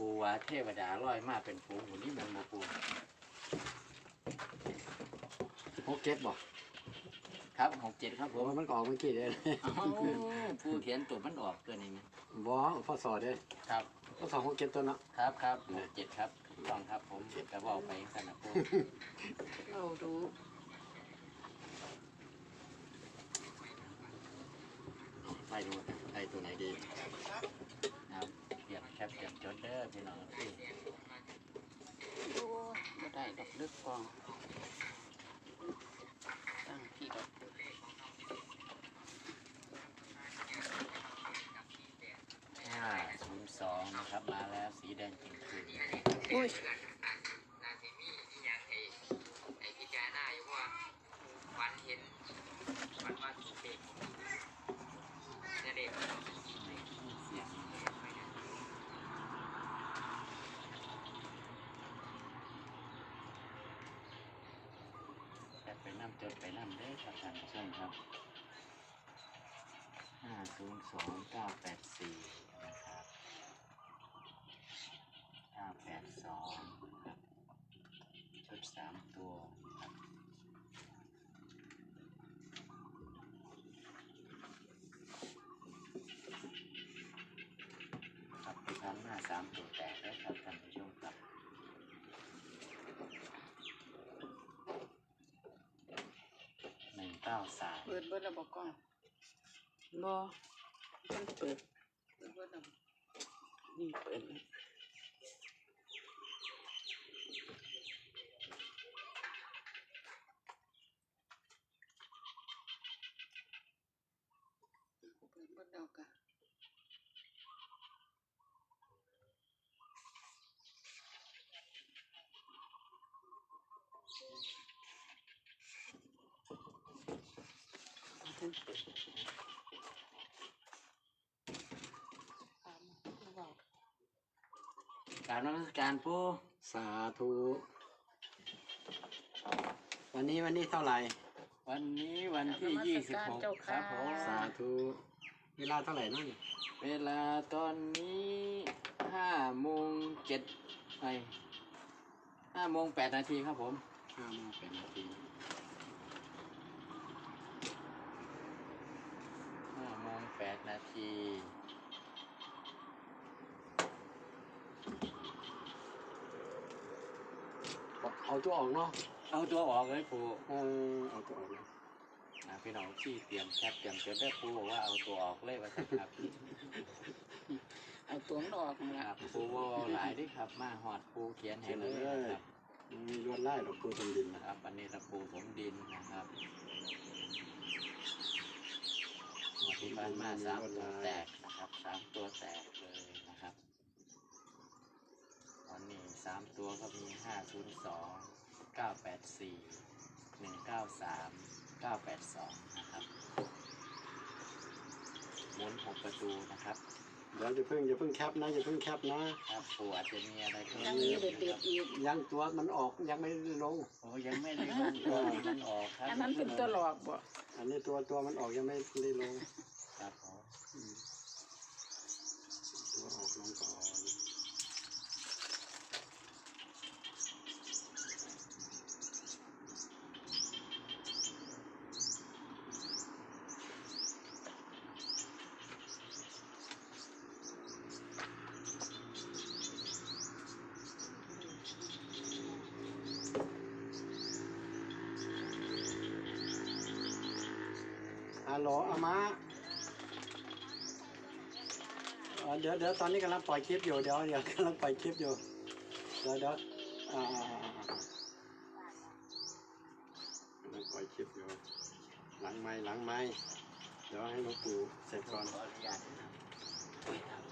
ปูว่าเทวดาลอยมาเป็นปูหูนี่มันมาปูหกเจ็ดบอกครับหกเจ็ดครับผผมมว่ามันก็ออกเมื่อกี้เลยเอ้าปูเขียนตัวมันออกตัวนี้ไหมบอพ่อสอดเลยครับพ่อสอหกเจ็ดตัวเนาะครับครับหกเจ็ดครับถูกต้องครับผมกระบอกไปสนับปูเราดูไล่ดูไล่ตัวไหนดี ครับเตรียมแคปเตรียมจดเด้ อพี่น้องพี่โอ้ยบ่ได้ดอกลึกกอง ตั้งพี่ดอกห้าศูนย์สองนะครับ มาแล้วสีแดงจริงๆอโอ้ย นาทีมีอีหยังไอ้ไอ้พิจารณาอยู่ว่าฝันเห็นฝันว่าถูกเด็กเนี่ยเด็ก เสียงแคปไปน้ำจดไปน้ำเด้อครับท่านผู้ชมครับห้าศูนย์สองเก้าแปดสี่นะครับเก้าแปดสองครับชุดสามตัวครับครับไปทำหน้าสามตัวแตกแล้วครับท่านผู้ชมครับหนึ่งเก้าสามเปิดเบิดแล้วบ่กล้องบ่มัน เปิดเปิดนี่เปิดแล้วเปิดเบิดแล้วกะ กรารนมัสการ ปูสาธุ วันนี้วันนี้เท่าไหร่ วันนี้วันที่ยี่สิบหกครับผมสาธุ เวลาเท่าไหร่นั่น เวลาตอนนี้ห้าโมงเจ็ดไอห้าโมงแปดนาทีครับผมห้าโมงแปดนาทีห้าโมงแปดนาที เอาตัวออกเนาะเอาตัวออกเลยปูเออเอาตัวออกเนาะนะพี่น้องที่เตรียมแคปเตรียมจดได้ปูบอกว่าเอาตัวออกเลยว่าสักครับเอาตัวมันออกนั่นคล่ะรับปูเว่าหลายเด้วยครับมาหอดปูเขียนให้เลยนะครับมันมีลวดไล่ดอกปูตรงดินนะนะครับ อันนี้ตะปูถมดินนะครับหมดที่บ้านมาสามตัวแตกนะครับสามตัวแตกเลยนะครับวันนี้ สามตัวก็มีห้าศูนย์สองเก้าแปดสี่หนึ่งเก้าสามเก้าแปดสองนะครับหมุนหกประตูนะครับ เดี๋ยวจะเพิ่งอย่าเพิ่งแคปนะอย่าเพิ่งแคปนะครับปูอาจจะมีอะไรเพิ่มยังเติมีมเด็ดๆอีกยังตัวมันออกยังไม่ได้ลงโอ้ยังไม่ได้ลงตัวมันออกครับอันนั้นเป็นตัวหลอกบ่อันนี้ตัวตัวมันออกยังไม่ได้ลงครับผม อืมตัวออกลงก่อน ฮัลโหลอามาเดี๋ยวเดี๋ยวตอนนี้กำลังปล่อยคลิปอยู่เดี๋ยวเดี๋ยวกำลังปล่อยคลิปอยู่เดี๋ยวเดี๋ยวอ่ากำลังปล่อยคลิปอยู่หลังไม้หลังไม้เดี๋ยวให้หลวงปู่เสร็จก่อนขออนุญาตนะครับ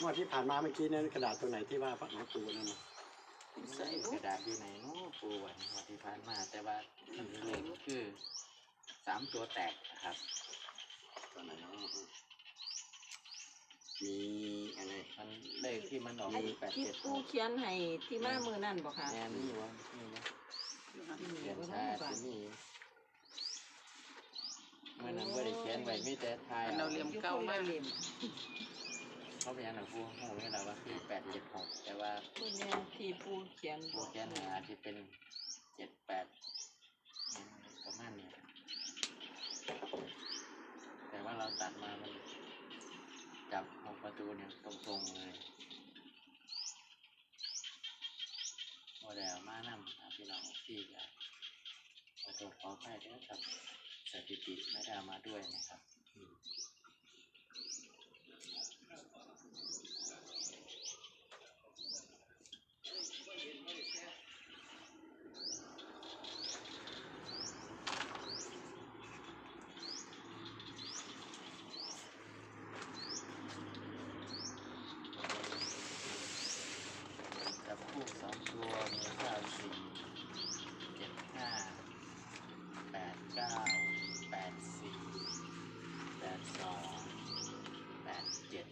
งวดที่ผ่านมาเมื่อกี้เนี่ยกระดาษตัวไหนที่ว่าพระหลวงปู่นั่นนะ ใส่กลูระกดาษอยู่ไหนเนาะปูวันวันที่ผ่านมาแต่ว่าเลขคือสามตัวแตกนะครับตัวไหนเนาะมีอะไรมันเลขที่มันออกไอ้มีแปดที่เจ็ดหปูกเขียนให้ที่มามือนั่นบ่ค่ะแอนนี่วะนี่นะเรียนชาตินี่เมื่ออันนั้นไม่ได้เขียนไว้มีแต่ทายอันเราเหลี่ยมเก่ามากเล่ม เขาพยายามหนังผู้หูนี่แหละว่าคือแปดเจ็ดหกแต่ว่าผู้แม่ที่ผู้เขียนบผู้เขียนอาจจะเป็นเจ็ดแปดประมาณนี้แต่ว่าเราตัดมามันจับหกประตูเนี่ยตรงๆเลยโมเดลมานำหาพี่น้องที่จะขอโทษขออภัยด้วยครับสถิติไม่ได้เอามาด้วยนะครับคู่สองตัวมีเก้าสี่เจ็ดห้าแปดเก้าแปดสี่แปดสองแปดเจ็ด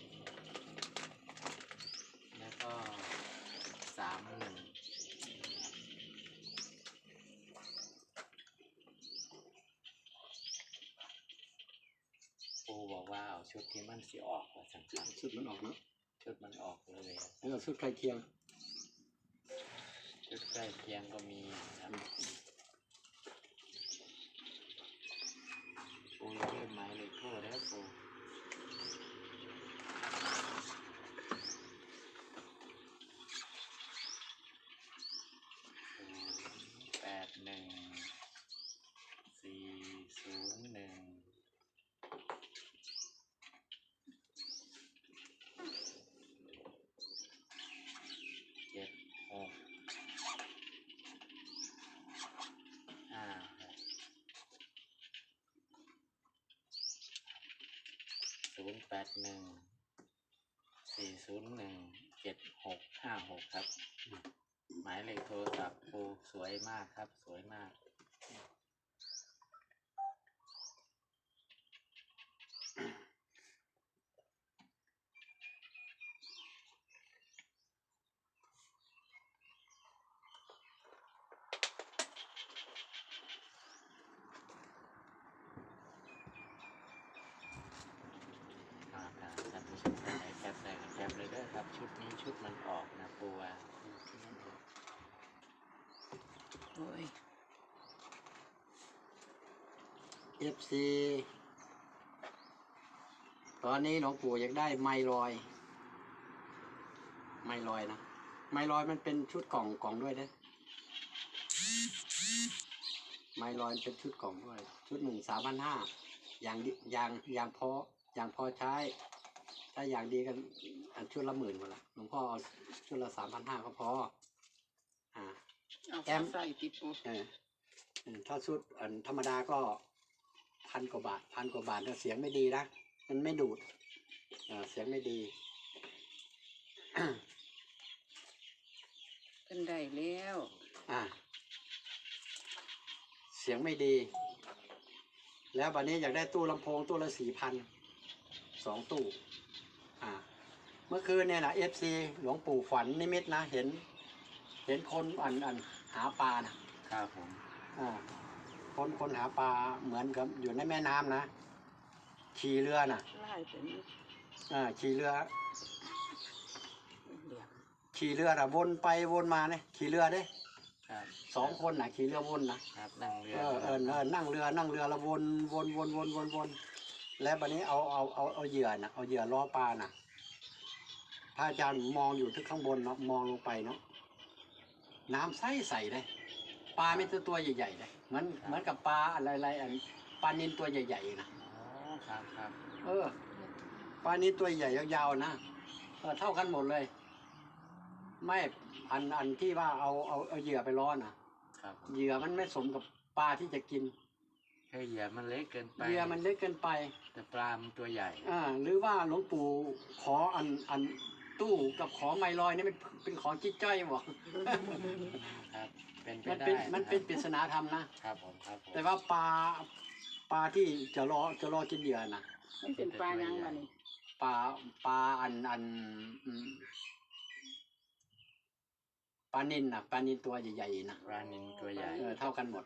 แล้วก็สามหนึ่งปูบอกว่าเอา ชุดที่มันสีออกว่าสังคัญชุดมันออกเนาะชุดมันออกเลยแล้วก็ชุดใกล้เคียง ชุดใกล้เคียงก็มีนะครับปูยังเล่นไม้เลยโทษแล้วปูแปดหนึ่งสี่ศูนย์หนึ่งเจ็ดหกห้าหกศูนย์ แปดหนึ่งสี่ศูนย์หนึ่งเจ็ดหกห้าหกครับ หมายเลขโทรศัพท์ปูสวยมากครับ สวยมาก อ่าครับท่านผู้ชมท่านไหนแคปได้ก็แคปเลยเด้อครับ ชุดนี้ชุดมันออกนะปูว่า โอ้ย เอฟซีตอนนี้หลวงปู่อยากได้ไมลอย ไมลอยนะ ไมลอยมันเป็นชุดกล่องกล่องด้วยนะไมลอยเป็นชุดกล่องด้วย ชุดหนึ่งสามพันห้าอย่างอย่างอย่างพออย่างพอใช้ ถ้าอย่างดีกันชุดละหมื่นหมดละหลวงพ่อเอาชุดละสามพันห้าก็พอ เอาแอม ใส่ติปูเออเออถ้าชุดอันธรรมดาก็พันกว่าบาทพันกว่าบาทแต่เสียงไม่ดีนะมันไม่ดูดเออเสียงไม่ดี เป็นได้แล้วอ่า เสียงไม่ดี แล้วบัดนี้อยากได้ตู้ลำโพงตู้ละสี่พันสองตู้ อ่า เมื่อคืนเนี่ยนะเอฟซีหลวงปู่ฝันนิมิตนะ เห็น เห็นคนอันอัน หาปลานะครับผมอ่าคนคนหาปลาเหมือนกับอยู่ในแม่น้ำนะขี่เรือน่ะไล่เป็นอ่าขี่เรือเหลี่ยมขี่เรือน่ะวนไปวนมาเนี่ยขี่เรือเด้ครับสองคนน่ะขี่เรือวนนะครับนั่งเรือเออเออเออนั่งเรือนั่งเรือแล้ววนวนวนวนวนวนแล้วบัดนี้เอาเอาเอาเอาเหยื่อน่ะเอาเหยื่อล่อปลาน่ะพระอาจารย์มองอยู่ที่ข้างบนเนาะมองลงไปเนาะ น้ำใสใสเลยปลาไม่ตัวตัวใหญ่ๆเลยเหมือนเหมือนกับปลาอะไรอะไรอันปลานินตัวใหญ่ๆนะอ๋อครับครับเออปลานี้ตัวใหญ่ยาวๆนะเออเท่ากันหมดเลย ไม่อันอันที่ว่าเอาเอาเอาเหยื่อไปร้อนนะครับเหยื่อมันไม่สมกับปลาที่จะกินแค่เหยื่อมันเล็กเกินไปเหยื่อมันเล็กเกินไป แต่ปลามันตัวใหญ่อ่าหรือว่าหลวงปู่ขออันอัน ตู้กับขอไมลอยนี่เป็นเป็นของจิ๊จ้อยบอกครับ เป็นไปมันได้เป็นมันเป็นครับปริศนาธรรมนะ ครับผมครับผมแต่ว่าปลาปลาที่จะรอจะรอกินเหยื่อนะมันเป็นปลายังบัดนี้ปลาปลาอันอันอืมปลานินนะปลานินตัวใหญ่ๆนะปลานินตัวใหญ่ เออเท่ากันหมด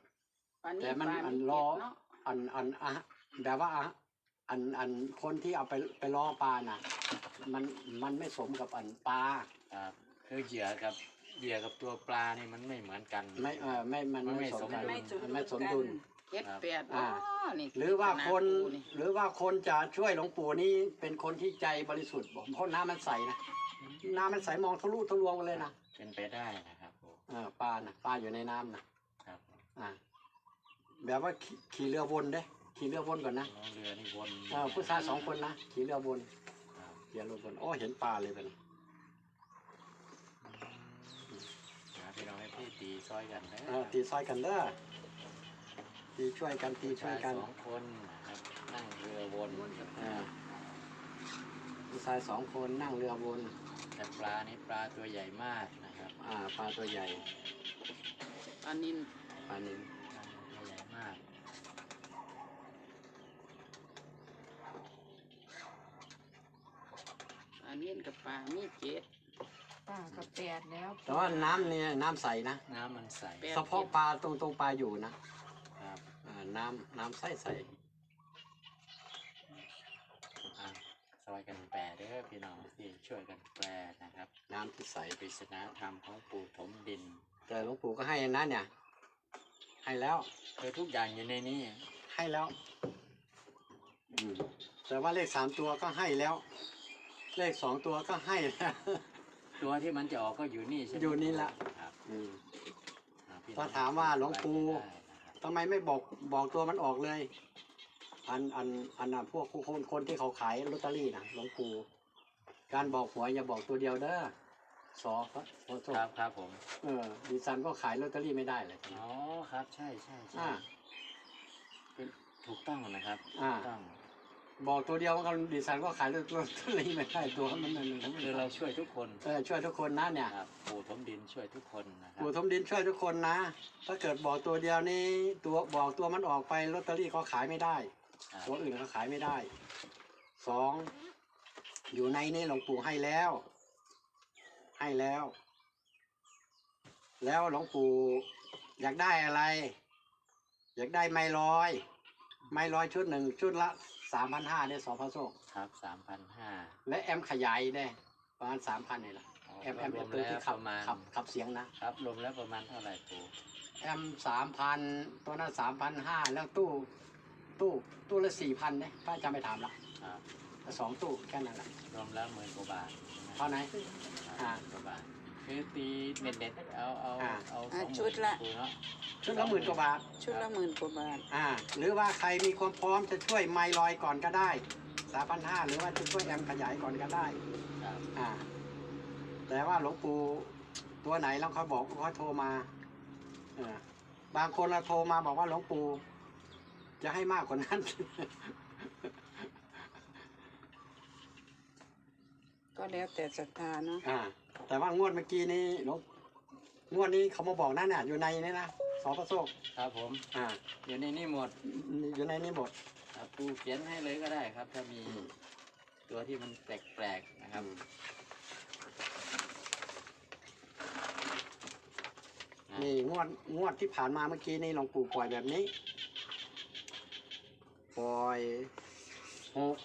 ปลาแต่นี้มันปลาอันมีรอเกล็ดเนาะ อันอันอะแบบว่าอะ อันอันคนที่เอาไปไปล่อปลาน่ะ มันมันไม่สมกับอันปลาครับคือเหยื่อกับเหยื่อกับตัวปลานี่มันไม่เหมือนกัน ไม่เออไม่มันมันไม่ไม่สมกันสมดุลไม่สมมันดุไม่ลสมกัดุลนเจ็ดแปดอ่าอ๋อนี่หรือว่าคนขดปูหรือว่าคนจะช่วยหลวงปู่นี่เป็นคนที่ใจบริสุทธิ์บอกเพราะน้ำมันใสนะน้ำมันใสมองทะลุทะลวงกันเลยนะเป็นไปได้นะครับผมเออปลานะปลาอยู่ในน้ำนะครับอ่าแบบว่าขี่ขี่เรือวนเด้ ขี่เรือวนก่อนนะแล้วเรือนี่วนเออผู้ชายสองคนนะขี่เรือวนครับขี่เรือวนโอ้เห็นปลาเลยเป็นหาพี่น้องให้พี่ตีซอยกันนะเออตีซอยกันเด้อตีช่วยกันตีช่วยกันสองคนนะครับนั่งเรือวนเออผู้ชายสองคนนั่งเรือวนแต่ปลานี่ปลาตัวใหญ่มากนะครับ อ่าปลาตัวใหญ่อันนี้ปลานิลปลาตัวใหญ่มาก อันนี้กับปลา มีเจ็ดป้าก็แปดแล้วแต่ว่าน้ำเนี่ยน้ำใสนะน้ำมันใสแปดเฉพาะปลาตรงตรงปลาอยู่นะครับอ่าน้ำน้ำใสใสอะซอยกันแปลเด้อพี่น้องที่ช่วยกันแปลนะครับน้ำที่ใสปริศนาธรรมของปู่ถมดินแต่หลวงปู่ก็ให้นะเนี่ย ให้แล้ว คือทุกอย่างอยู่ในนี้ให้แล้ว อืมแต่ว่าเลขสามตัวก็ให้แล้ว เลขสองตัวก็ให้แล้ว ตัวที่มันจะออกก็อยู่นี่ใช่ไหมอยู่นี่ละ ครับอืม อะพี่น้ถ้างถามว่าหลวงปู่ ได้นะครับทำไมไม่บอกบอกตัวมันออกเลย อันอันอันน่ะพวกคนคนที่เขาขายลอตเตอรี่นะหลวงปู่การบอกหวยอย่าบอกตัวเดียวเด้อสอพระโสครับครับผมเออดิฉันก็ขายลอตเตอรี่ไม่ได้เลย อ๋อครับ ใช่ใช่ใช่อ่า เป็นถูกต้องนะครับอ่า ถูกต้อง บอกตัวเดียวก็ดิฉันก็ขายลอตเตอรี่ไม่ได้ตัวมันมันมันคือเราช่วยทุกคนเออช่วยทุกคนนะเนี่ยครับปู่ถมดินช่วยทุกคนนะครับปู่ทมดินช่วยทุกคนนะ ถ้าเกิดบอกตัวเดียวนี่ตัวบอกตัวมันออกไปลอตเตอรี่เขาขายไม่ได้ครับตัวอื่นเขาขายไม่ได้สองอยู่ในนี่หลวงปู่ให้แล้ว ให้แล้ว แล้วหลวงปู่อยากได้อะไร อยากได้ไม้ลอย ไม้ลอยชุดหนึ่งชุดละ สามพันห้าได้สองพันโซกครับสามพันห้าและแอมขยายได้ประมาณสามพันนี่แหละแอมแอมรเป็วนมตัวแล้วที่ปขับระมาณขับขับเสียงนะครับรวมแล้วประมาณเท่าไหร่ปู่แอมสามพันตัวนั้นสามพันห้าแล้วตู้ตู้ตู้ละสี่พันเนี่ยป้าจำไปถามละครับสองตู้แค่นั้นแหละรวมแล้วหมื่นกว่าบาทเท่าไหนอ่าหมื่นกว่าบาท คือตีเน็ตๆเอาเอาอ่า เอาสอ่าองหมื่นชุดละปู่เนาะชุดละหมื่นกว่าบาท ชุดละหมื่นกว่าบาท อ่า หรือว่าใครมีความพร้อมจะช่วยไมลอยก่อนก็ได้สามพันห้าหรือว่าจะช่วยแอมขยายก่อนก็ได้ ครับอ่า แต่ว่าหลวงปู่ตัวไหนแล้วเขาบอกเขาโทรมาเออบางคนเราโทรมาบอกว่าหลวงปู่จะให้มากกว่านั้น ก็แล้วแต่ศรัทธาเนาะ อ่า แต่ว่างวดเมื่อกี้นี้หลวงงวดนี้เขามาบอกนั่นน่ะอยู่ในนี่นะสองประโซกครับผม อ่า อยู่ในนี่หมดอยู่ในนี้หมดครับปู่เขียนให้เลยก็ได้ครับ ถ้ามีตัวที่มันแปลกๆนะครับนี่งวดงวดที่ผ่านมาเมื่อกี้นี่หลวงปู่ปล่อยแบบนี้ปล่อยหก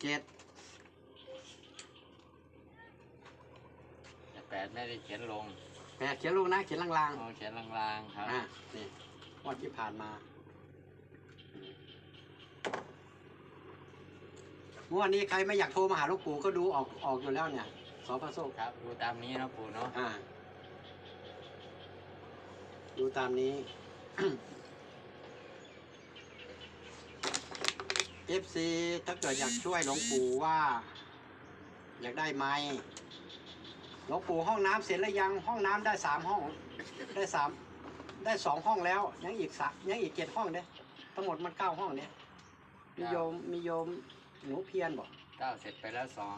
เจ็ด แต่แป ดไม่ได้เขียนลงแปดเขียนลงนะ เขียนลางเอาเขียนลางๆครับๆอะนี่งวดที่ผ่านมางวดนี้ใครไม่อยากโทรมาหาหลวงปู่ก็ดูออกออกอยู่แล้วเนี่ยสอพระโซก ครับดูตามนี้นะปู่เนาะอ่า ดูตามนี้ FC ถ้าเกิดอยากช่วยหลวงปู่ว่า อยากได้ไหม หลวงปู่ห้องน้ำเสร็จแล้วยังห้องน้ำได้สามห้อง ได้สามได้สองห้องแล้วยังอีกสะยังอีกเจ็ดห้องเด้ทั้งหมดมันเก้าห้องเนี่ยมีโยมมีโยมหนูเพียรบอกเก้าเสร็จไปแล้วสอง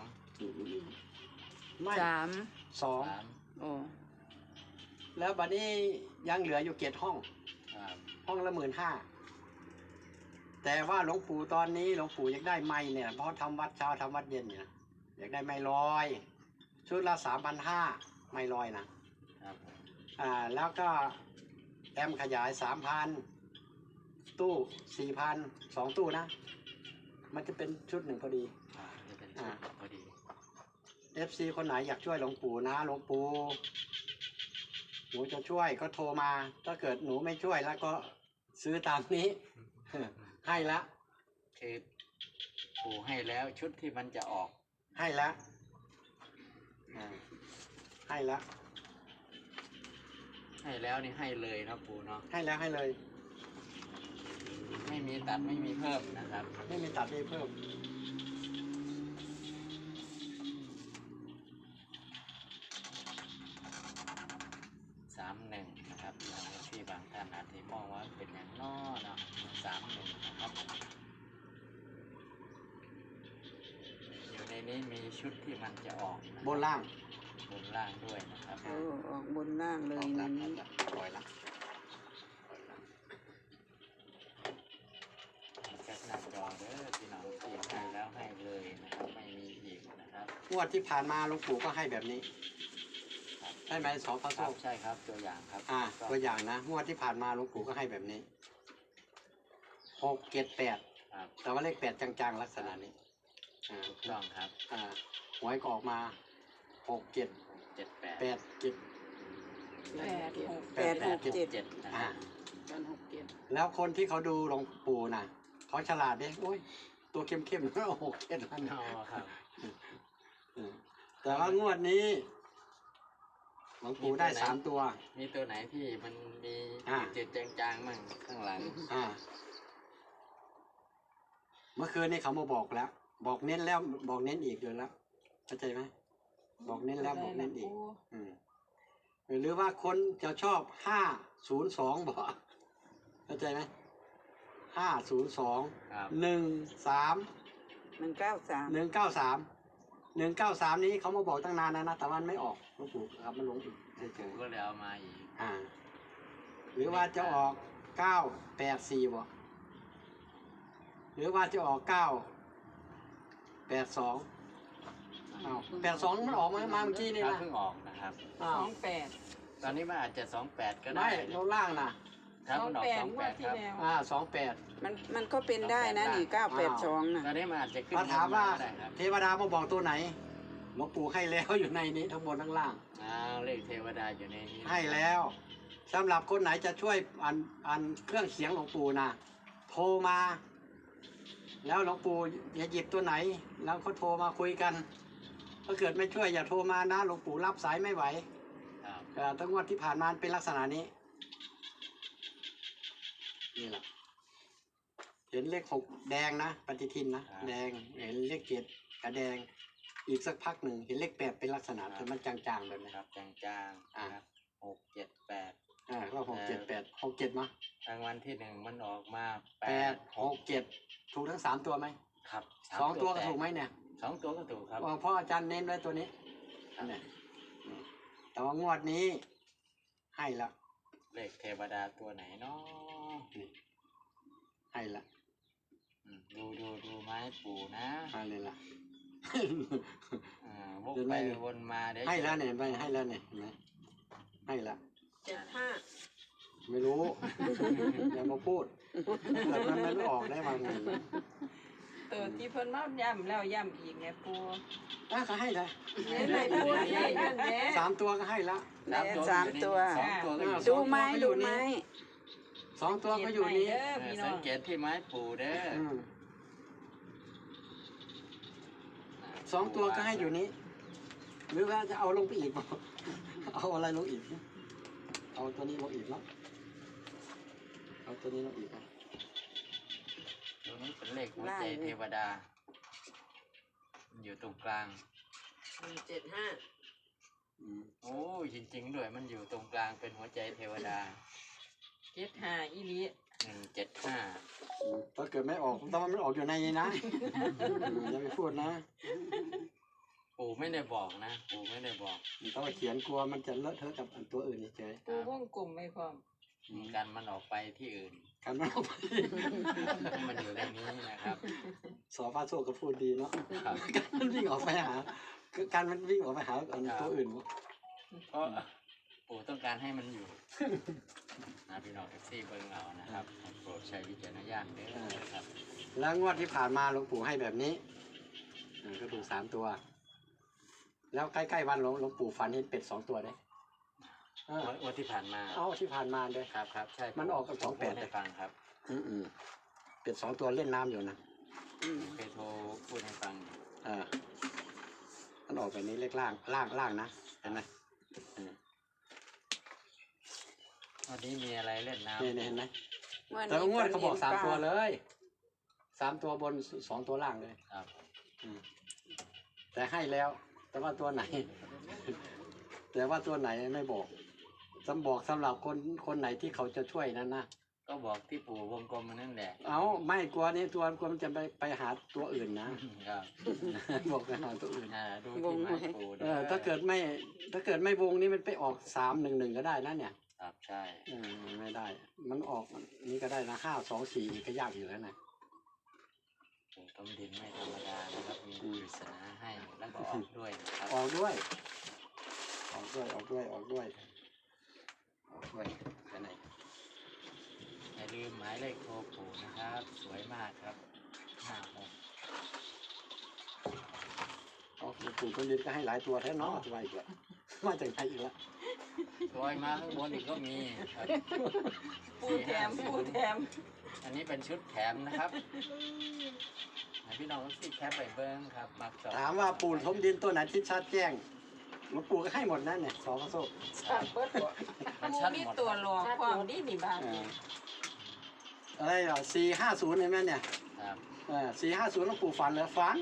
ไม่สามสองสามโอ้แล้วบัดนี้ยังเหลืออยู่เจ็ดห้องครับห้องละหมื่นห้าแต่ว่าหลวงปู่ตอนนี้หลวงปู่อยากได้ไม้เนี่ยเพราะทำวัดเช้าทำวัดเย็นเนี่ยนะอยากได้ไม้ลอย ชุดละสามพันห้าไม้ลอยนะครับผมอ่าแล้วก็แอมขยายสามพันตู้สี่พันสองตู้นะ มันจะเป็นชุดหนึ่งพอดีอ่าจะเป็นชุดพอดี FC คนไหนอยากช่วยหลวงปู่นะหลวงปู่หนูจะช่วยก็โทรมา ถ้าเกิดหนูไม่ช่วยแล้วก็ซื้อตามนี้ ให้ละคือปู่ให้แล้วชุดที่มันจะออก ให้ละ อ่าให้ละให้แล้วนี่ให้เลยเนาะปู่เนาะให้แล้วให้เลย ไม่มีตัดไม่มีเพิ่มนะครับ ไม่มีตัดไม่เพิ่ม สามหนึ่งนะครับอย่างที่บางท่านอาจจะมองว่าเป็นอย่างน้อเนาะสามหนึ่งนะครับ อยู่ในนี้มีชุดที่มันจะออกะครับบนล่างบนล่างด้วยนะครับโอ้ออกบนล่างเลอยอกในละนี้ปล่อยละปล่อยละแคปหน้าจอเด้อพี่น้องที่ให้แล้วให้เลยนะครับไม่มีอีกนะครับงวดที่ผ่านมาหลวงปู่ก็ให้แบบนี้ใช่ไหมสองพระคโชรับคใช่ครับ ตัวอย่างครับอ่าก็ตัวอย่างนะงวดที่ผ่านมาหลวงปู่ก็ให้แบบนี้หกเจ็ดแปดครับแต่ว่าเลขแปดจางๆ ลักษณะนี้ อ่าถูกต้องครับอ่าหวยก็ออกมาหกเจ็ดเจ็ดแปดแปดเจ็ดแปดหกแปดหกเจ็ดเจ็ดนะคอ่ารับแปดหกเจ็ดแล้วคนที่เขาดูหลวงปู่น่ะเขาฉลาดเด้โอ้ยตัวเข้มๆแล้วหกเจ็ดพันอ๋อครับแต่ว่างวดนี้หลวงปู่ได้สามตัว มีตัวไหนที่มันมีอ่าจุดจางๆมั่งข้างหลัง อ่า เมื่อคืนนี้เขามาบอกแล้ว บอกเน้นแล้วบอกเน้นอีกเดือนแล้วเข้าใจไหมบอกเน้นแล้วบอกเน้นอีก อืมหรือว่าคนจะชอบห้าศูนย์สองบอกเข้าใจไหมห้าศูนย์สองครับ หนึ่งสามหนึ่งเก้าสามหนึ่งเก้าสามหนึ่งเก้าสามนี้เขามาบอกตั้งนานแล้วนะแต่มันไม่ออกหลวงปู่ครับมันลงอีกเฉผมยก็เลยเอามาอีก ๆอ่า หรือว่าจะออกเก้าแปดสี่บ่หรือว่าจะออกเก้า แปดสองอ้าวแปดสองมันออกมามาเมื่อกี้นี่ครับนะเพิ่งออกนะครับ อ้าสวองแปดตอนนี้มันอาจจะสองแปดก็ไม่ได้ลงล่างนะครับสองมันออกแปดสองงแปวดดที่ครับ แล้วอ่าสองแปด มันมันก็เป็นได้นะนี่เก้าแปดสองน่ะ ตอนนี้มันอาจจะขึ้นมาถามว่าก็ได้ครับเทวดามาบอกตัวไหนหลวงปู่ให้แล้วอยู่ในนี้ทั้งบนทั้งล่าง อ้าวเลขเทวดาอยู่ในนี้ให้แล้วสำหรับคนไหนจะช่วยอันอันเครื่องเสียงหลวงปู่นะโทรมา แล้วหลวงปู่จะหยิบตัวไหน แล้วเขาโทรมาคุยกัน ถ้าเกิดไม่ช่วยอย่าโทรมานะหลวงปู่รับสายไม่ไหวครับเอ่อตั้งวันที่ผ่านมาเป็นลักษณะนี้นี่แหละเห็นเลขหกแดงนะปฏิทินนะแดงเห็นเลขเจ็ดกระแดง อีกสักพักหนึ่งเห็นเลขแปดเป็นลักษณะแต่มันจางๆแบบนี้ครับจางๆอ่านะครับหกเจ็ดแปดอ่าก็หกเจ็ดแปดหกเจ็ดมะรางวัลที่หนึ่งมันออกมาแปดหกเจ็ด ถูกทั้งสามตัวไหมครับามสองตัวก็แตถูกไหมเนี่ยสองตัวก็ถูกครับเพราะอาจารย์เน้นไว้ตัวนี้ครับเนี่ยอืมแต่ว่างวดนี้ ให้ละเลขเทวดาตัวไหนเนาะให้ละอืมดูดูดูไม้ปู่นะให้เลยละอ่าวกเดี๋ยวไปไม่วนมาเดี๋ยวให้แล้วเนี่ยไม่ให้แล้วเนี่ยเห็นไหมให้ละเจ็ดห้า ไม่รู้อย่ามาพูดเกิดมันไม่ออกได้บางทีตัวที่เพิ่นมาย่ำแล้วย่ำอีกไงปูอะก็ให้ละเห็นไหนปูนี่นั่นแหละสามตัวก็ให้ละแม่สามตัวสองตัวก็อยู่อ่าดูไหมสองตัวก็อยู่ดูไหมนี่สองตัวก็อยู่นี้เด้อเออพี่น้สัองงเกตที่ไม้ปู่เด้อออืมสองตัวก็ให้อยู่นี้ หรือว่าจะเอาลงไปอีกบ่เอาอะไรลงอีก เอาตัวนี้ลงอีกเนาะ เอาตัวนี้ลงอีกเนาะตรงนี้เป็นเลขหัวใจเทวดา อยู่ตรงกลางเจ็ดห้าอืมโอ้ยจริง ๆ ด้วยมันอยู่ตรงกลางเป็นหัวใจเทวดาเจ็ดห้าอีหลีหนึ่งเจ็ดห้าอืมถ้าเกิดไม่ออกต้องมันออกอยู่ในนี้นะอืมอย่าไปพูดนะปู่ไม่ได้บอกนะ ปู่ไม่ได้บอกต้องเขียนกลัวมันจะเลอะเทอะกับอันตัวอื่นเฉยปูวงกลมไว้พร้อมมี กันมันออกไปที่อื่นๆการมันออกไปให้มันอยู่ในนี้นะครับ สอฟ้าโซก็พูดดีเนาะครับ การมันวิ่งออกไปหาคือการมันวิ่งออกไปหาอันตัวอื่นบ่เพราะปู่ต้องการให้มันอยู่นะพี่น้องเอฟซีเบิ้งเอานะครับโปรดใช้วิจารณญาณเด้อนะครับ แล้วงวดที่ผ่านมาหลวงปู่ให้แบบนี้อ่าก็ถูกสามตัว แล้วใกล้ๆวันหลวงหลวงปู่ฝันเห็นเป็ดสองตัวเล ยเออวันวันที่ผ่านมาเอาที่ผ่านมาเลย ครับครับใช่มันออกกับสองแปดพูให้ฟังครับอืมอืมเป็ดสองตัวเล่นน้ำอยู่นะอืมเคยโทรพูดให้ฟังเออมันออกแบบนี้เลขล่างล่างล่างนะเห็นไหมเออวันนี้มีอะไรเล่นน้ำนี่นี่เห็นไหมวันแต่ว่างวดเขาบอกฝัสามนห็นตัวปลเลยสามตัวบนสองตัวล่างเลย ครับอืมแต่ให้แล้ว แต่ว่าตัวไหน แต่ว่าตัวไหนไม่บอก สำบอกสำหรับคนคนไหนที่เขาจะช่วยนั่นนะก็บอกที่ปู่วงกลมมันนั่นแหละเอาไม่กลัวนี่ตัวกลัวมันจะไปไปหาตัวอื่นนะ ครับบอกไปหาตัวอื่นอ่าดูที่ไม้ปู่เออถ้าเกิดไม่ ถ้าเกิดไม่วงนี้มันไปออกสามหนึ่งหนึ่งก็ได้นะเนี่ย ครับใช่เออไม่ได้ มันออกนี่ก็ได้นะห้าสองสี่ก็ยากอยู่แล้วนะปู่ต้มดินไม่ธรรมดานะครับมีปริศนาให้แล้วก็ออกด้วยนะครับออกด้วย ออกด้วยออกด้วยออกด้วย ออกด้วยไปไหนอย่าลืมหมายเลขโทรปู่นะครับ สวยมากครับห้าหกเอาปู่คนดินก็ให้หลายตัวแท้เนาะจะไปอีกแล้วมาจากไหนอีกแล้วลอยมาข้างบนอีกก็มีครับปูแถมปูแถม อันนี้เป็นชุดแถมนะครับให้พี่น้องที่แคปไปเบิ้งครับมักจอดถามว่าปู่ทมดินตัวไหนที่ชัดแจ้ง หลวงปู่ก็ให้หมดนั่นเนี่ยสองพระโซชัดเบิดบ่มันปูชัดมีหมดตัวหลอกความดีนี่บ้านเอออะไรอะสี่ห้าศูนย์เห็นไหมเนี่ยครับสี่ห้าศูนย์หลวงปู่ฝันเหรือฝัน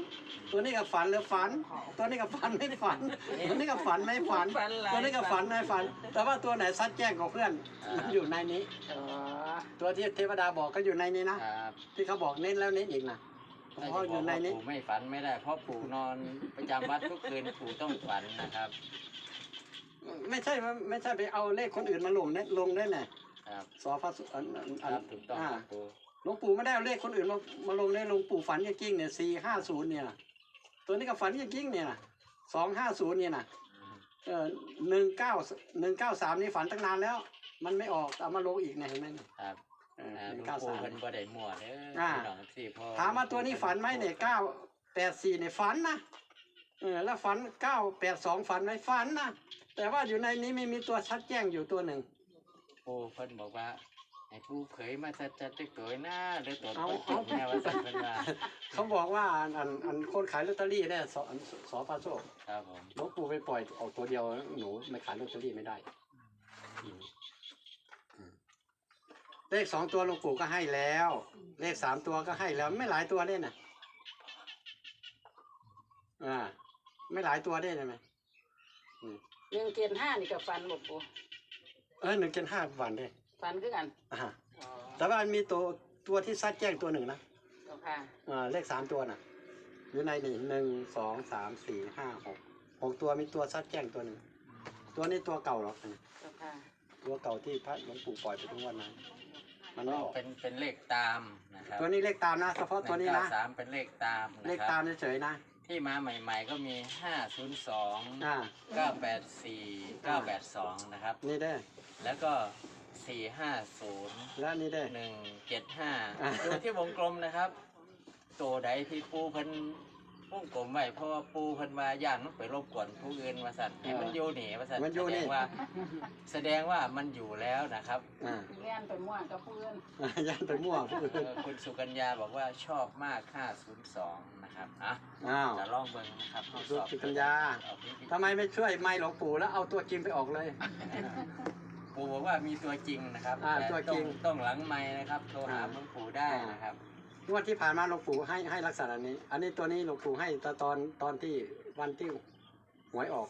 ตัวนี้ก็ฝันเหรือฝัน ตัวนี้ก็ฝันไม่ฝัน ตัวนี้ก็ฝันไม่ฝันฝันหลายตัวนี้ก็ฝันไม่ฝัน แต่ว่าตัวไหนชัดแจ้งกว่าเพื่อนมันอยู่ในนี้อ๋อตัวที่เทวดาบอกก็อยู่ในนี้นะครับที่เขาบอกเน้นแล้วเน้นอีกนะเพ ถ้าราะจะบอยู่อกในว่านี้ปู่ไม่ฝันไม่ได้ เพราะปู่นอนประจำวัดทุกคืนปู่ต้องฝันนะครับ ไม่ใช่ว่าไม่ใช่ไปเอาเลขคนอื่นมาลงเน้นลงได้ไงครับสอพระสุอันอันคอันรับถูกต้องอ่าครับปู่หลวงปู่ไม่ได้เอาเลขคนอื่นมามาลงในหลวงปู่ฝันจริงๆเนี่ยสี่ห้าศูนย์เนี่ยนะตัวนี้ก็ฝันจริงๆเนี่ยนะสองห้าศูนย์เนี่ยนะอืมเออหนึ่งเก้าหนึ่งเก้าสามนี่ฝันตั้งนานแล้ว มันไม่ออกเอามาลงอีกเนี่ยเห็นไหมเนี่ยครับเอออ่าหหลนึ่วงงเก้าปู่สาม เพิ่นบ่ได้มั่วเด้ออ่า พี่น้องที่พอถามว่าตัวนี้ฝันไหมเนี่ยเก้าแปดสี่เนี่ยฝันนะเออแล้วฝันเก้าแปดสองฝันไหมฝันนะแต่ว่าอยู่ในนี้ไม่มีตัวชัดแจ้งอยู่ตัวหนึ่ง ปู่เพิ่นบอกว่าให้ปู่เผยมาจัดจัดตึกตัวหน้าเด้อตัวเอาจริงแน่ว่าสั่นเพิ่นว่าเขาบอกว่าอันอันอันคนขายลอตเตอรี่เนี่ยสออันสอพระโชคครับผมหลวงปู่ไปปล่อยออกตัวเดียวหนูไม่ขายลอตเตอรี่ไม่ได้ เลขสองตัวหลวงปู่ก็ให้แล้ว เลขสามตัวก็ให้แล้วไม่หลายตัวได้น่ะอ่า ไม่หลายตัวได้ไหมหนึ่งเกณฑ์ห้านี่ก็ฝันบ่ปูเออหนึ่งเจ็ดห้าวันได้ฝันคือกันอ่าอ๋อแต่ว่ามันมีตัวตัวที่ซัดแจ้งตัวหนึ่งนะเจ้าค่ะอ่าเลขสามตัวน่ะ อยู่ในนี่หนึ่งสองสามสี่ห้าหกหกตัวมีตัวซัดแจ้งตัวหนึ่งตัวนี้ตัวเก่าหรอกเจ้าค่ะตัวเก่าที่พระหลวงปู่ปล่อยไปทุกวันนั้น มันไม่ออกเป็นเป็นเลขตามนะครับตัวนี้เลขตามนะเฉพาะตัวนี้นะหงเก้าสามเป็นเลขตามเลนะขคตารัมบเฉยๆนะที่มาใหม่ ๆ ก็มีห้าศูนย์สองอ่าเก้าแปดสี่เก้าแปดสองนะครับ นี่ได้อแล้วก็สี่ห้าศูนย์แล้วนี่ได้อหนึ่งเจ็ดห้าอ่าดูที่วงกลมนะครับ ตัวใดที่ปูเพิ่น วงกลมไว้เพราะว่าปูเพิ่นว่าย่านมันไปรบกวนผู้อื่นมาสั่นให้มันอยู่นี่มาสั่นมันอยู่แสดนี่งว่า แสดงว่ามันอยู่แล้วนะครับอ่าเรียนไปม่วนกับเพื่อนยันไปมั่วผู้อื่นเออคุณสุกัญญาบอกว่าชอบมาก 502 นะครับอะอ้าว จะลองเบิ่งนะครับทดสอบสุกัญญา เอาพี่ทำไมไม่ช่วยไม่หลวงปู่แล้วเอาตัวจริงไปออกเลย ปู่บอกว่ามีตัวจริงนะครับอ่าแต่ตัวจริง ต้องต้องหลังไม้นะครับโทรหาอ่าหลวงปู่ได้นะครับ งวดที่ผ่านมาหลวงปู่ให้ให้ลักษณะนี้ อันนี้ตัวนี้หลวงปู่ให้ตอนตอนตอนที่วันที่หวยออก